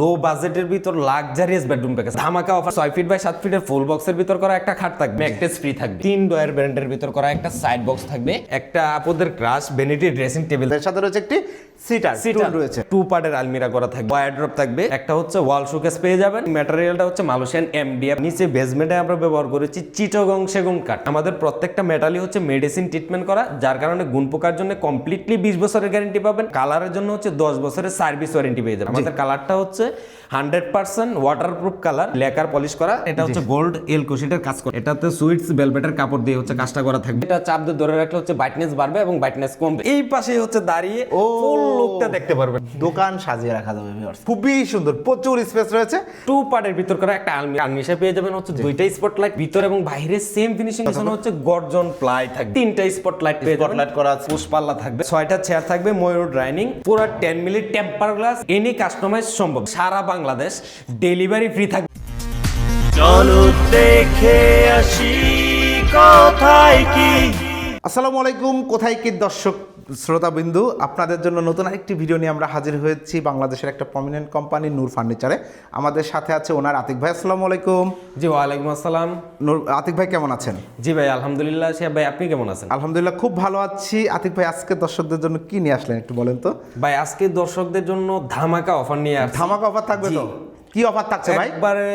লো বাজেটের ভিতর luxurious bedroom package ধামাকা অফার ছয় ফিট বাই সাত ফিটের ফুল বক্সের ভিতর করা একটা খাট থাকবে। ম্যাকটেস ফ্রি থাকবে। তিন ডয়ার ব্র্যান্ডের ভিতর করা একটা সাইড বক্স থাকবে। একটা আপদের ক্রাশ বেনিটি ড্রেসিং টেবিলের সাথে রয়েছে একটি সিটার সিটার রয়েছে। টু পার্টের আলমিরা করা থাকবে। ওয়ারড্রপ থাকবে। একটা হচ্ছে ওয়াল শোকেস পেয়ে যাবেন। ম্যাটেরিয়ালটা হচ্ছে মালয়েশিয়ান এমডিএফ নিচে বেসমেন্টে আমরা ব্যবহার করেছি চিটগং সেগুন কাঠ। আমাদের প্রত্যেকটা মেটালই হচ্ছে মেডিসিন ট্রিটমেন্ট করা যার কারণে গুণ পোকার জন্য কমপ্লিটলি বিশ বছরের গ্যারেন্টি পাবেন। কালারের জন্য হচ্ছে দশ বছরের সার্ভিস ওয়ারেন্টি পেয়ে যাবেন। আমাদের কালারটা হচ্ছে hundred percent waterproof colour lacquer polish করা এটা হচ্ছে গোল্ড এল কোশিটের কাজ করা। এটাতে সুইটস বেলভেটের কাপড় দিয়ে হচ্ছে কাজটা করা থাকবে। এটা চাপ দিয়ে ধরে রাখলে হচ্ছে ব্রাইটনেস বাড়বে এবং ব্রাইটনেস কমবে। এই পাশে হচ্ছে দাঁড়িয়ে ও। ফুল লুকটা দেখতে পারবেন। দোকান সাজিয়ে রাখা যাবে। খুবই সুন্দর প্রচুর স্পেস রয়েছে। টু পার্টের ভিতর করা একটা আলমি আলমিশা পেয়ে যাবেন হচ্ছে দুইটা স্পটলাইট ভিতর এবং বাইরে সেম ফিনিশিং এর হচ্ছে গর্জন প্লাই থাকবে। তিনটা স্পটলাইট পেয়ে যাবেন। Spotlight করা আছে। পুষ্পাল্লা থাকবে। ছয়টা চেয়ার থাকবে ময়ূর ডাইনিং পুরো 10 milli temper glass any customise সম্ভব। সারা বাংলাদেশ ডেলিভারি ফ্রি থাকবে। চলো দেখে আসি কোথায় কি? আসসালামু আলাইকুম কোথায় কি দর্শক? শ্রোতাবিন্দু আপনাদের জন্য নতুন আরেকটি ভিডিও নিয়ে আমরা হাজির হয়েছি বাংলাদেশের একটা প্রমিনেন্ট কোম্পানি নূর ফার্নিচারে। আমাদের সাথে আছে ওনার আতিক ভাই আসসালামু আলাইকুম। জি ওয়ালাইকুম আসসালাম। নূর আতিক ভাই কেমন আছেন? জি ভাই আলহামদুলিল্লাহ সে ভাই আপনি কেমন আছেন? আলহামদুলিল্লাহ খুব ভালো আছি। আতিক ভাই আজকে দর্শকদের জন্য কি নিয়ে আসলেন একটু বলেন তো? ভাই আজকে দর্শকদের জন্য ধামাকা অফার নিয়ে ধামাকা অফার থাকবে তো? কি অফার থাকছে ভাই? একবারে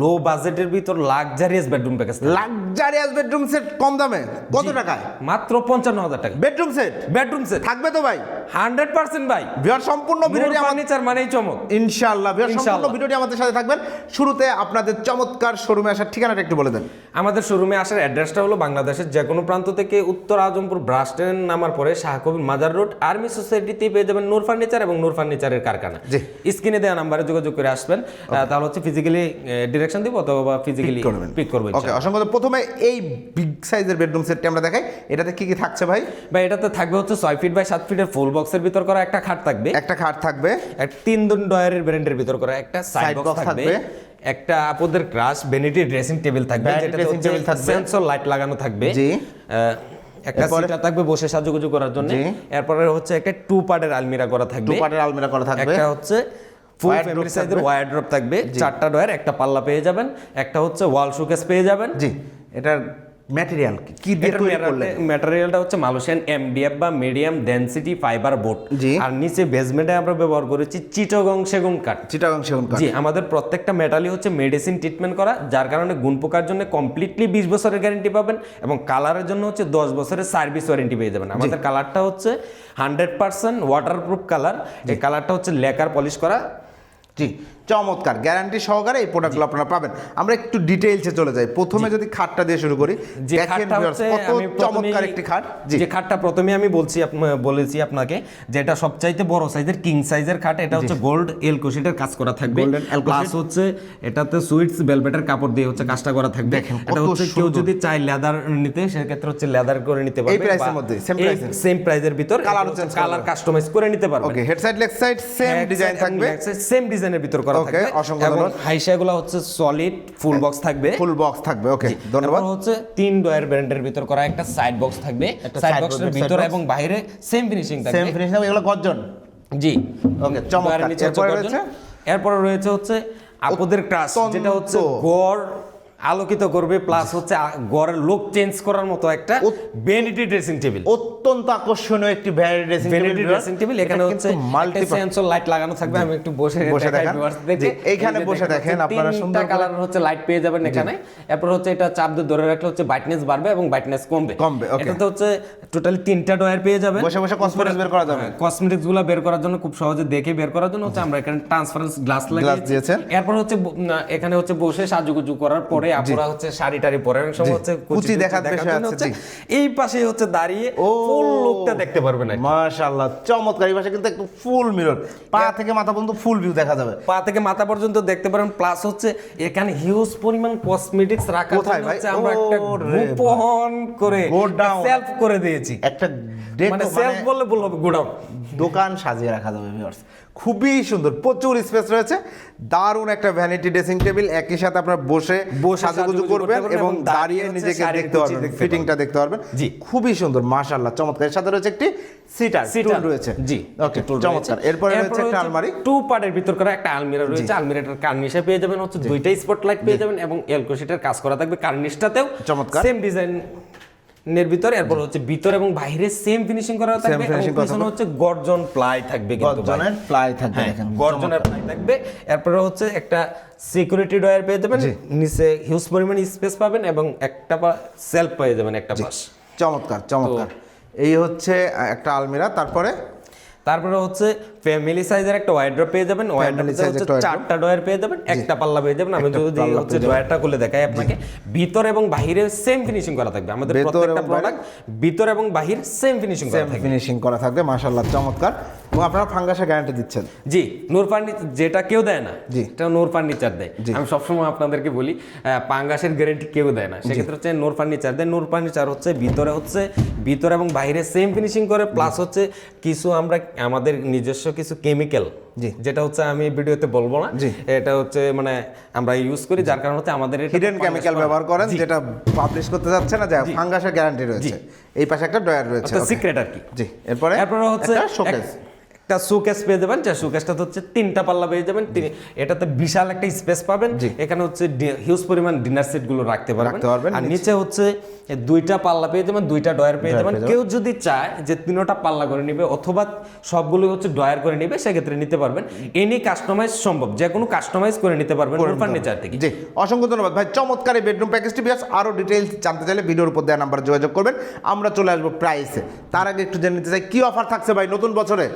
লো বাজেটের ভিতর luxurious bedroom package luxurious bedroom set কম দামে? কত টাকায়? মাত্র পঞ্চান্ন হাজার টাকা। বেডরুম সেট বেডরুম সেট থাকবে তো ভাই? হান্ড্রেড পার্সেন্ট ভাই। বিহার সম্পূর্ণ ভিডিওটি আমার ফার্নিচার মানেই চমক। ইনশাআল্লাহ বিহার সম্পূর্ণ ভিডিওটি আমাদের সাথে থাকবেন। শুরুতে আপনাদের চমৎকার শোরুমে আসার ঠিকানাটা একটু বলে দেন। আমাদের শোরুমে আসার অ্যাড্রেসটা হলো বাংলাদেশের যে কোনো প্রান্ত থেকে উত্তর আজমপুর ব্রাস ট্রেন নামার পরে শাহকবির মাজার রোড আর্মি সোসাইটিতে পেয়ে যাবেন নূর ফার্নিচার এবং নূর ফার্নিচারের কারখানা। জি। স্ক্রিনে দেওয়া নাম্বারে যোগাযোগ করে আসবেন। তাহলে হচ্ছে ফিজিক্যালি ডিরেকশন দিব অথবা ফিজিক্যালি পিক করব ওকে অসংখ্য প্রথমে এই বিগ সাইজের বেডরুম সেটটি আমরা দেখাই। এটাতে কি কি থাকছে ভাই? বা এটাতে থাকবে হচ্ছে ছয় ফিট বাই সাত ফিটের ফুল বক্সের ভিতর করা একটা খাট থাকবে। একটা খাট থাকবে। এক তিন দুন ডয়ারের ব্র্যান্ডের ভিতর করা একটা সাইড বক্স থাকবে। একটা আপদের ক্রাশ বেনিটি ড্রেসিং টেবিল থাকবে dressing table থাকবে। সেন্সর লাইট লাগানো থাকবে। জি। একটা? সিটার থাকবে বসে সাজুগুজু করার জন্য। এরপরে হচ্ছে একটা টু পার্টের আলমিরা করা থাকবে। টু পার্টের আলমিরা করা থাকবে। একটা হচ্ছে ফুল ফ্যামিলি সাইজের থাকবে। চারটা ডয়ার একটা পাল্লা পেয়ে যাবেন একটা হচ্ছে ওয়াল শোকেস পেয়ে যাবেন। জি। এটার ম্যাটেরিয়াল কি? দিয়ে তৈরি করলেন? ম্যাটেরিয়ালটা হচ্ছে মালয়েশিয়ান এমডিএফ বা মিডিয়াম ডেনসিটি ফাইবার বোর্ড। আর নিচে বেসমেন্টে আমরা ব্যবহার করেছি চিটগং সেগুন কাঠ। চিটাগাং সেগুন কাঠ। জি আমাদের প্রত্যেকটা মেটালই হচ্ছে মেডিসিন ট্রিটমেন্ট করা যার কারণে গুণ পোকার জন্য কমপ্লিটলি বিশ বছরের গ্যারেন্টি পাবেন এবং কালারের জন্য হচ্ছে দশ বছরের সার্ভিস ওয়ারেন্টি পেয়ে যাবেন। আমাদের কালারটা হচ্ছে হান্ড্রেড পার্সেন্ট ওয়াটারপ্রুফ কালার এই কালারটা হচ্ছে লেকার পলিশ করা। জি চমৎকার। গ্যারান্টি সহকারে এই প্রোডাক্টগুলো আপনারা পাবেন। আমরা একটু ডিটেইলসে চলে যাই। প্রথমে যদি খাটটা দিয়ে শুরু করি যে খাটটা কত চমৎকার একটি খাট। যে খাটটা প্রথমে আমি বলছি বলেছি আপনাকে যে এটা সবচাইতে বড় সাইজের কিং সাইজের খাট এটা হচ্ছে গোল্ড এল কোশিটের কাজ করা থাকবে। প্লাস হচ্ছে এটাতে সুইটস বেলভেটের কাপড় দিয়ে হচ্ছে কাজটা করা থাকবে। দেখেন, এটা হচ্ছে কেউ যদি চায় লেদার নিতে সেক্ষেত্রে হচ্ছে লেদার করে নিতে পারবে price এর মধ্যে, price এর? সেম প্রাইজের ভিতর change কালার কাস্টমাইজ করে নিতে পারবে okay head side leg side same design থাকবে। সেম ডিজাইনের ভিতর করা থাকবে। এবং হচ্ছে সলিড ফুল বক্স থাকবে। ফুল বক্স থাকবে ওকে ধন্যবাদ। হচ্ছে তিন ডয়ার ব্র্যান্ডের ভিতর করা একটা সাইড বক্স থাকবে। সাইড বক্সের ভিতর। এবং বাইরে সেম ফিনিশিং থাকবে। ফিনিশ থাকবে এগুলো গর্জন। জি। ওকে চমৎকার। এরপরে রয়েছে? হচ্ছে আপদের যেটা হচ্ছে গড় আলোকিত করবে প্লাস হচ্ছে গড়ের লুক চেঞ্জ করার মতো একটা ভ্যানিটি ড্রেসিং টেবিল অত্যন্ত আকর্ষণীয় একটি variety dressing vanity dressing table এখানে হচ্ছে মাল্টি সেন্সর লাইট লাগানো থাকবে আমি একটু বসে বসে দেখান। এইখানে বসে দেখেন, আপনারা সুন্দর কালার হচ্ছে লাইট পেয়ে যাবেন এখানে। এরপর হচ্ছে এটা চাপ দিয়ে ধরে রাখলে হচ্ছে ব্রাইটনেস বাড়বে এবং ব্রাইটনেস কমবে। কমবে, okay. এটাতে হচ্ছে টোটালি তিনটা ডয়ার পেয়ে যাবে বসে বসে cosmetics বের করা যাবে। কসমেটিক্সগুলো বের করার জন্য খুব সহজে দেখে বের করার জন্য হচ্ছে আমরা এখানে ট্রান্সপারেন্স গ্লাস লাগিয়েছি। এরপর হচ্ছে এখানে হচ্ছে বসে সাজুগুজু করার পরে আপুরা হচ্ছে শাড়ি টাড়ি পরে অনেক সময় হচ্ছে কুচি দেখার বিষয় আছে, হচ্ছে এই পাশে হচ্ছে দাঁড়িয়ে ও। ফুল লুকটা দেখতে পারবেন মাশাআল্লাহ চমৎকার। পাশে কিন্তু একটু ফুল মিরর পা থেকে মাথা পর্যন্ত ফুল ভিউ দেখা যাবে। পা থেকে মাথা পর্যন্ত দেখতে পারেন প্লাস হচ্ছে এখানে হিউজ পরিমাণ কসমেটিক্স রাখা কোথায় ভাই? আমরা একটা গোপন করে সেলফ করে দিয়েছি। একটা মানে সেলফ বললে ভুল হবে গোডাউন দোকান সাজিয়ে রাখা যাবে ভিউয়ার্স খুবই সুন্দর প্রচুর স্পেস রয়েছে। দারুণ একটা ভ্যানিটি ড্রেসিং টেবিল একই সাথে আপনার বসে সাজুগুজু করবেন এবং দাঁড়িয়ে নিজেকে দেখতে পারবেন ফিটিংটা দেখতে পারবেন। জি। খুবই সুন্দর মাশাআল্লাহ চমৎকার। এর সাথে রয়েছে একটি সিটার টুল রয়েছে। জি ওকে চমৎকার। এরপরে রয়েছে একটা আলমারি। টু পার্টের ভিতর করা একটা আলমিরা রয়েছে। আলমিরাটার কার্নিশে পেয়ে যাবেন হচ্ছে দুইটাই স্পটলাইট পেয়ে যাবেন এবং এলকো শিটের কাজ করা থাকবে কার্নিশটাতেও। চমৎকার। সেম ডিজাইন এর ভিতর এরপর হচ্ছে ভিতর এবং বাইরে সেম ফিনিশিং করা থাকবে পিছনে হচ্ছে গর্জন প্লাই থাকবে কিন্তু গর্জনের ফ্লাই থাকবে হ্যাঁ, দেখেন গর্জনের প্লাই থাকবে। এরপরে হচ্ছে একটা সিকিউরিটি ডয়ার পেয়ে যাবেন। নিচে হিউজ পরিমাণ স্পেস পাবেন এবং একটা সেলফ পেয়ে যাবেন একটা পাশ। চমৎকার চমৎকার। এই হচ্ছে একটা আলমিরা তারপরে? তারপরে হচ্ছে ফ্যামিলি সাইজের একটা ওয়াইড্রপ পেয়ে যাবেন ওয়াইড্রপে হচ্ছে চারটা ডয়ার পেয়ে যাবেন একটা পাল্লা পেয়ে যাবেন আমি যদি হচ্ছে ডয়ারটা খুলে দেখাই আপনাকে ভিতর এবং বাহিরে সেম ফিনিশিং করা থাকবে। আমাদের প্রত্যেকটা প্রোডাক্ট ভিতর এবং বাহির সেম ফিনিশিং করা থাকবে। ফিনিশিং করা থাকবে মাশাআল্লাহ চমৎকার। এবং আপনারা ফাঙ্গাসের গ্যারান্টি দিচ্ছেন। জি নূর ফার্নিচার যেটা কেউ দেয় না জি। এটা নূর ফার্নিচার দেয়। আমি সবসময় আপনাদেরকে বলি পাঙ্গাসের গ্যারান্টি কেউ দেয় না। সেক্ষেত্রে হচ্ছে নূর ফার্নিচার দেয়। নূর ফার্নিচার হচ্ছে ভিতরে হচ্ছে ভিতরে এবং বাইরে সেম ফিনিশিং করে প্লাস হচ্ছে কিছু আমরা আমাদের নিজস্ব কিছু কেমিক্যাল জি। যেটা হচ্ছে আমি ভিডিওতে বলব না। জি। এটা হচ্ছে মানে আমরা ইউজ করি যার কারণে হচ্ছে আমাদের হিডেন কেমিক্যাল ব্যবহার করেন যেটা পাবলিশ করতে যাচ্ছে না যে ফাঙ্গাসের গ্যারান্টি রয়েছে। এই পাশে একটা ডয়ার রয়েছে সিক্রেট আর কি। জি এরপরে এরপরে হচ্ছে শোকেস একটা সুকেস পেয়ে যাবেন যে সুকেসটা হচ্ছে তিনটা পাল্লা পেয়ে যাবেন। এটাতে বিশাল একটা স্পেস পাবেন। এখানে হচ্ছে হিউজ পরিমাণ ডিনার সেটগুলো রাখতে পারবেন। আর নিচে- হচ্ছে দুইটা পাল্লা পেয়ে যাবেন দুইটা ডয়ার পেয়ে যাবেন। কেউ যদি চায় যে তিনটা পাল্লা করে নিবে অথবা সবগুলো হচ্ছে ডয়ার করে নিবে সেক্ষেত্রে নিতে পারবেন। এনি কাস্টমাইজ সম্ভব। যে কোনো কাস্টমাইজ করে নিতে পারবেন ফার্নিচার থেকে। জি অসংখ্য ধন্যবাদ। ভাই চমৎকার এই বেডরুম প্যাকেজটি বিয়াস আরও ডিটেইলস জানতে চাইলে ভিডিওর উপর দেওয়া নাম্বার যোগাযোগ করবেন। আমরা চলে আসব প্রাইসে তার আগে একটু জেনে নিতে চাই কি অফার থাকছে ভাই নতুন বছরে?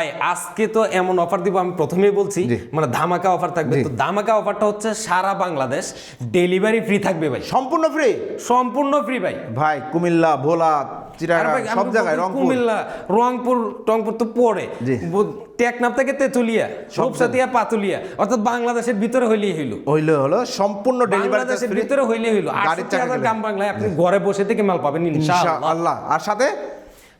ভাই আজকে তো এমন অফার দিব আমি প্রথমেই বলছি মানে ধামাকা অফার থাকবে। তো ধামাকা অফারটা হচ্ছে সারা বাংলাদেশ ডেলিভারি ফ্রি থাকবে ভাই। সম্পূর্ণ ফ্রি সম্পূর্ণ ফ্রি ভাই। ভাই কুমিল্লা ভোলা সব জায়গায় রংপুর। কুমিল্লা রংপুর টংপুর তো পড়ে। টেকনাফ থেকে তেতুলিয়া রূপসাতিয়া পাতুলিয়া। অর্থাৎ বাংলাদেশের ভিতরে হইলেই হইল। হইলে হলো সম্পূর্ণ ডেলিভারি বাংলাদেশের ভিতরে হইলে। হইল হাজার গ্রাম বাংলায় আপনি ঘরে বসে থেকে মাল পাবেন ইনশাআল্লাহ। আল্লাহ আর সাথে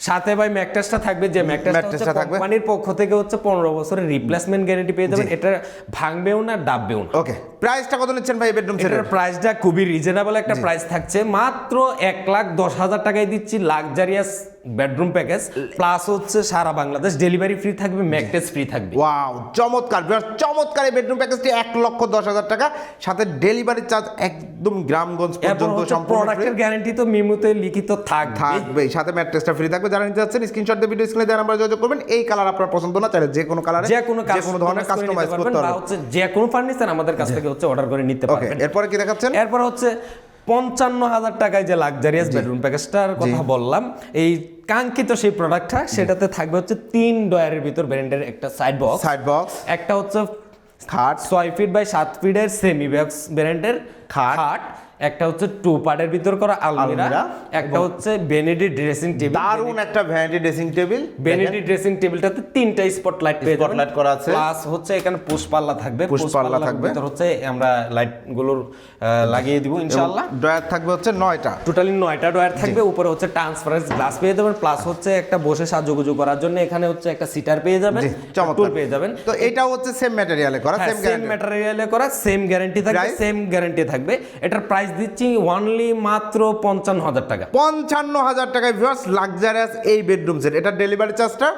সাথে ভাই ম্যাকটাসটা থাকবে যে ম্যাকটাসটা থাকবে। কোম্পানির পক্ষ থেকে হচ্ছে পনেরো বছরের রিপ্লেসমেন্ট গ্যারান্টি পেয়ে যাবেন। এটা ভাঙবেও না ডাববেও না। ওকে প্রাইসটা কত নিচ্ছেন ভাই বেডরুম সেটের প্রাইসটা খুবই রিজনেবল একটা প্রাইস থাকছে। মাত্র এক লাখ দশ হাজার টাকায় দিচ্ছি লাক্সারিয়াস বেডরুম প্যাকেজ প্লাস হচ্ছে সারা বাংলাদেশ ডেলিভারি ফ্রি থাকবে ম্যাকটেস ফ্রি থাকবে। ওয়াও চমৎকার চমৎকার এই বেডরুম প্যাকেজটি এক লক্ষ দশ হাজার টাকা সাথে ডেলিভারি চার্জ একদম গ্রামগঞ্জ পর্যন্ত সম্পূর্ণ প্রোডাক্টের গ্যারান্টি তো মিমুতে লিখিত থাকবে থাকবে সাথে ম্যাট্রেসটা ফ্রি থাকবে। যারা নিতে যাচ্ছেন স্ক্রিনশট দিয়ে ভিডিও স্ক্রিনে দেওয়া নাম্বার যোগাযোগ করবেন। এই কালার আপনার পছন্দ না চাইলে যে কোনো কালারে যে কোনো যে কোনো ধরনের কাস্টমাইজ করতে পারবেন হচ্ছে যে কোনো ফার্নিচার আমাদের কাছ থেকে হচ্ছে অর্ডার করে নিতে পারবেন। এরপরে কি দেখাচ্ছেন? এরপর হচ্ছে পঞ্চান্ন হাজার টাকায় যে লাক্সারিয়াস বেডরুম প্যাকেজটার কথা বললাম এই কাঙ্ক্ষিত সেই প্রোডাক্টটা সেটাতে থাকবে হচ্ছে তিন ডয়ারের ভিতর ব্র্যান্ডের একটা সাইড বক্স সাইড বক্স একটা হচ্ছে খাট। ছয় ফিট বাই সাত ফিটের সেমি বক্স ব্র্যান্ডের খাট। একটা হচ্ছে টু পার্টের ভিতর করা আলমিরা একটা হচ্ছে বেনেডি ড্রেসিং টেবিল দারুণ একটা vanity dressing table vanity dressing টেবিলটাতে তিনটা স্পটলাইট পেয়ে Spotlight করা আছে। প্লাস হচ্ছে এখানে পুশ পাল্লা থাকবে। পুশ push পাল্লা পাল্লার থাকবে। ভিতর হচ্ছে আমরা লাইটগুলোর লাগিয়ে দিব ইনশাআল্লাহ। ড্রয়ার থাকবে হচ্ছে নয়টা। টোটালি নয়টা ডয়ার থাকবে উপরে হচ্ছে ট্রান্সপারেন্স গ্লাস পেয়ে যাবেন প্লাস হচ্ছে একটা বসে সাজুগুজু করার জন্য এখানে হচ্ছে একটা সিটার পেয়ে যাবেন চমৎকার। পেয়ে যাবেন। তো এটাও হচ্ছে সেম ম্যাটেরিয়ালে করা সেম ম্যাটেরিয়ালে করা সেম গ্যারান্টি থাকবে সেম গ্যারান্টি থাকবে। এটার প্রাইস দিচ্ছি অনলি মাত্র পঞ্চান্ন হাজার টাকা। পঞ্চান্ন হাজার টাকায় ভিউয়ার্স লাক্সারিয়াস এই বেডরুম সেট এটা ডেলিভারি চার্জটা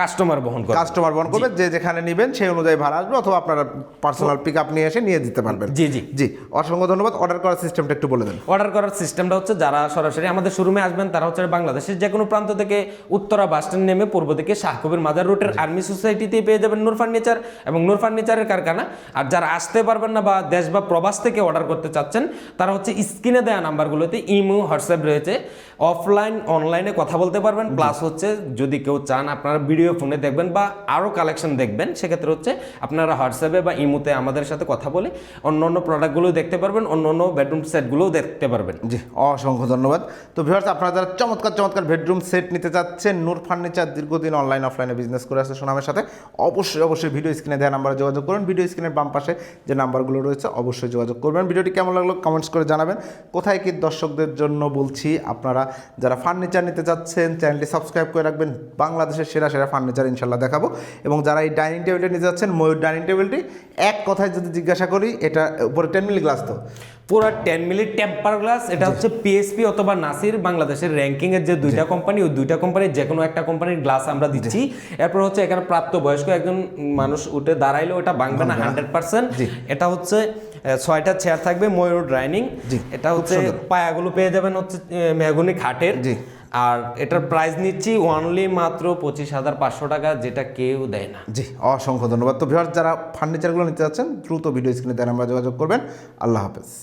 কাস্টমার বহন করে কাস্টমার বহন করবে যে যেখানে নেবেন সেই অনুযায়ী ভাড়া আসবে অথবা আপনারা পার্সোনাল পিক আপ নিয়ে এসে নিয়ে দিতে পারবেন। জি, জি। জি অসংখ্য ধন্যবাদ। অর্ডার করার সিস্টেমটা একটু বলে দেন। অর্ডার করার সিস্টেমটা হচ্ছে যারা সরাসরি আমাদের শোরুমে আসবেন তারা হচ্ছে বাংলাদেশের যে কোনো প্রান্ত থেকে উত্তরা বাস স্ট্যান্ড নেমে পূর্ব দিকে শাহকবির মাজার রুটের আর্মি সোসাইটিতে পেয়ে যাবেন নূর ফার্নিচার এবং নূর ফার্নিচারের কারখানা। আর যারা আসতে পারবেন না বা দেশ বা প্রবাস থেকে অর্ডার করতে চাচ্ছেন তারা হচ্ছে স্ক্রিনে দেওয়া নাম্বারগুলোতে ইমো হোয়াটসঅ্যাপ রয়েছে। অফলাইন অনলাইনে কথা বলতে পারবেন। প্লাস হচ্ছে যদি কেউ চান আপনারা ভিডিও ফোনে দেখবেন বা আরও কালেকশন দেখবেন, সেক্ষেত্রে হচ্ছে আপনারা হোয়াটসঅ্যাপে বা ইমোতে আমাদের সাথে কথা বলে অন্য অন্য প্রোডাক্টগুলো দেখতে পারবেন, অন্য অন্য বেডরুম সেটগুলোও দেখতে পারবেন। জি, অসংখ্য ধন্যবাদ। তো ভিউয়ার্স আপনারা যারা চমৎকার চমৎকার বেডরুম সেট নিতে চাচ্ছেন, নূর ফার্নিচার দীর্ঘদিন অনলাইন অফলাইনে বিজনেস করে আসছে সুনামের সাথে, অবশ্যই অবশ্যই ভিডিও স্ক্রিনে দেওয়া নাম্বারে যোগাযোগ করুন। ভিডিও স্ক্রিনের বাম পাশে যে নাম্বারগুলো রয়েছে, অবশ্যই যোগাযোগ করবেন। ভিডিওটি কেমন লাগল কমেন্টস করে জানাবেন। কোথায় কি দর্শকদের জন্য বলছি, আপনারা যারা ফার্নিচার নিতে চাচ্ছেন চ্যানেলটি সাবস্ক্রাইব করে রাখবেন। বাংলাদেশের সেরা সেরা ফার্নিচার ইনশাল্লাহ দেখাবো। এবং যারা এই ডাইনিং টেবিলটা নিতে যাচ্ছেন ময়ূর ডাইনিং টেবিলটি এক কথায় যদি জিজ্ঞাসা করি এটা উপরে টেন মিলি গ্লাস তো? পুরো টেন মিলি টেম্পার গ্লাস এটা হচ্ছে পিএসপি অথবা নাসির বাংলাদেশের র্যাঙ্কিং এর যে দুইটা কোম্পানি ওই দুইটা কোম্পানির যে কোনো একটা কোম্পানির গ্লাস আমরা দিচ্ছি। এরপর হচ্ছে এখানে প্রাপ্ত বয়স্ক একজন মানুষ উঠে দাঁড়াইলে ওটা বাংলা না হান্ড্রেড পার্সেন্ট এটা হচ্ছে ছয়টা চেয়ার থাকবে ময়ূর ড্রাইনিং এটা হচ্ছে পায়াগুলো পেয়ে যাবেন হচ্ছে মেহগুনি খাটের। জি। আর এটার প্রাইস নিচ্ছি ওয়ানলি মাত্র পঁচিশ হাজার পাঁচশো টাকা, যেটা কেউ দেয় না। জি, অসংখ্য ধন্যবাদ। তো ভিউয়ার্স যারা ফার্নিচারগুলো নিতে যাচ্ছেন, দ্রুত ভিডিও স্ক্রিনে দেন, আমরা যোগাযোগ করবেন। আল্লাহ হাফেজ।